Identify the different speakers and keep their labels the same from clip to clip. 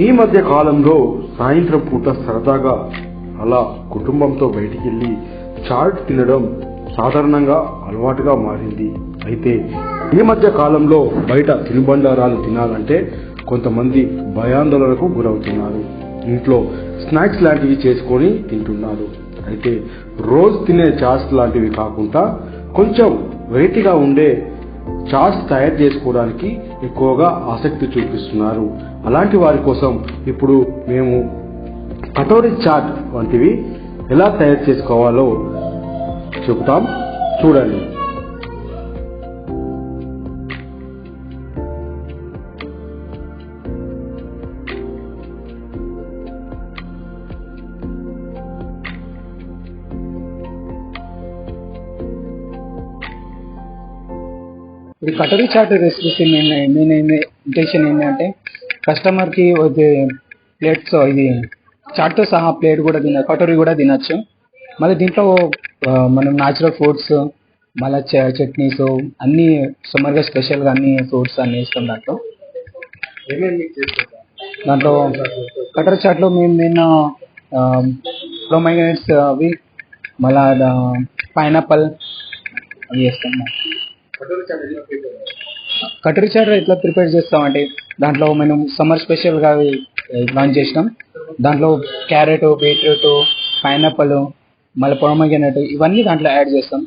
Speaker 1: ఈ మధ్య కాలంలో సాయంత్రం పూట సరదాగా అలా కుటుంబంతో బయటికి వెళ్ళి చాట్ తినడం సాధారణంగా అలవాటుగా మారింది. అయితే ఈ మధ్య కాలంలో బయట తినుబండారాలు తినాలంటే కొంతమంది భయాందోళనకు గురవుతున్నారు. ఇంట్లో స్నాక్స్ లాంటివి చేసుకొని తింటున్నారు. అయితే రోజు తినే చాట్స్ లాంటివి కాకుండా కొంచెం వెరైటీగా ఉండే చాట్స్ తయారు చేసుకోవడానికి ఎక్కువగా ఆసక్తి చూపిస్తున్నారు. అలాంటి వారి కోసం ఇప్పుడు మేము కటోరీ చాట్ వంటివి ఎలా తయారు చేసుకోవాలో చెబుతాం. చూడండి.
Speaker 2: ఇది కటరీ chat recipes main main intention ఏంటంటే కస్టమర్కి వచ్చే ప్లేట్స్ ఇది చాట్తో సహా ప్లేట్ కూడా తిన కటోరీ కూడా తినచ్చు. మళ్ళీ దీంట్లో మనం న్యాచురల్ ఫ్రూట్స్ మళ్ళీ చట్నీస్ అన్నీ సుమారుగా స్పెషల్గా అన్ని ఫ్రూట్స్ అన్ని ఇస్తాం దాంట్లో. దాంట్లో కటర్ చాట్లో మేము మెయిన్ ప్రొమైనట్స్ అవి మళ్ళా పైనాపల్ అవి వేస్తాం. కటరీ చాట్ ఎట్లా ప్రిపేర్ చేస్తామంటే దాంట్లో మనం సమ్మర్ స్పెషల్గా లాంచ్ చేసినాం. దాంట్లో క్యారెట్ బీట్రూట్ పైనాపిల్ మళ్ళీ పొడమగినట్టు ఇవన్నీ దాంట్లో యాడ్ చేస్తాం.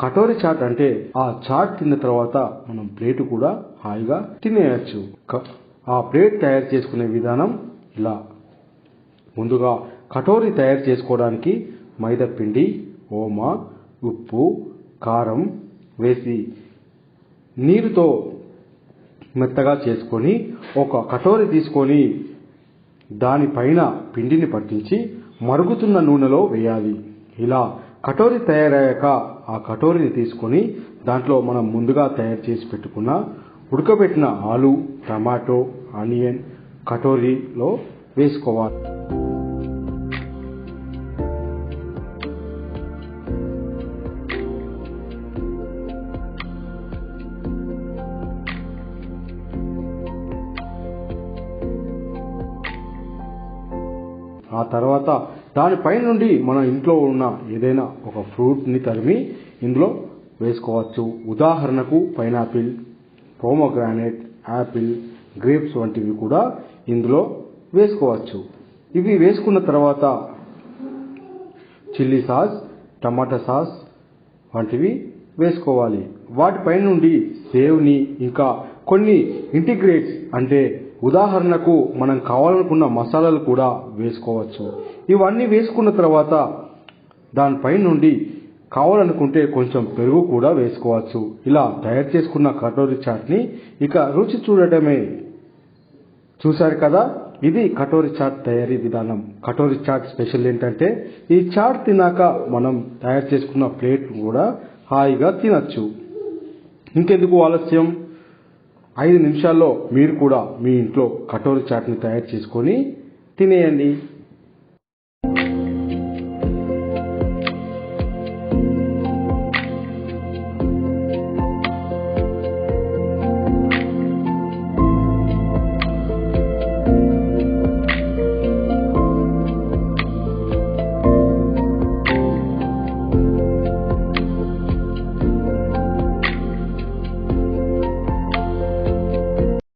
Speaker 1: కటోరీ చాట్ అంటే ఆ చాట్ తిన్న తర్వాత మనం ప్లేట్ కూడా హాయిగా తినేయచ్చు. ఆ ప్లేట్ తయారు చేసుకునే విధానం ఇలా. ముందుగా కటోరీ తయారు చేసుకోవడానికి మైదా పిండి ఓమా ఉప్పు కారం వేసి నీరుతో మెత్తగా చేసుకొని ఒక కటోరీ తీసుకొని దానిపైన పిండిని పట్టించి మరుగుతున్న నూనెలో వేయాలి. ఇలా కటోరీ తయారయ్యాక ఆ కటోరీని తీసుకొని దాంట్లో మనం ముందుగా తయారు చేసి పెట్టుకున్న ఉడకబెట్టిన ఆలు టమాటో ఆనియన్ కటోరీలో వేసుకోవాలి. ఆ తర్వాత దానిపై నుండి మన ఇంట్లో ఉన్న ఏదైనా ఒక ఫ్రూట్ని తరిమి ఇందులో వేసుకోవచ్చు. ఉదాహరణకు పైనాపిల్ పోమోగ్రానైట్ యాపిల్ గ్రేప్స్ వంటివి కూడా ఇందులో వేసుకోవచ్చు. ఇవి వేసుకున్న తర్వాత చిల్లీ సాస్ టమాటా సాస్ వంటివి వేసుకోవాలి. వాటిపై నుండి సేవ్ని ఇంకా కొన్ని ఇంటిగ్రేట్స్ అంటే ఉదాహరణకు మనం కావాలనుకున్న మసాలాలు కూడా వేసుకోవచ్చు. ఇవన్నీ వేసుకున్న తర్వాత దానిపై నుండి కావాలనుకుంటే కొంచెం పెరుగు కూడా వేసుకోవచ్చు. ఇలా తయారు చేసుకున్న కటోరీ చాట్ని ఇక రుచి చూడటమే. చూశారు కదా? ఇది కటోరీ చాట్ తయారీ విధానం. కటోరీ చాట్ స్పెషల్ ఏంటంటే ఈ చాట్ తిన్నాక మనం తయారు చేసుకున్న ప్లేట్ కూడా హాయిగా తినచ్చు. ఇంకెందుకు ఆలస్యం? ఐదు నిమిషాల్లో మీరు కూడా మీ ఇంట్లో కటోరి చాట్ని తయారు చేసుకొని తినేయండి.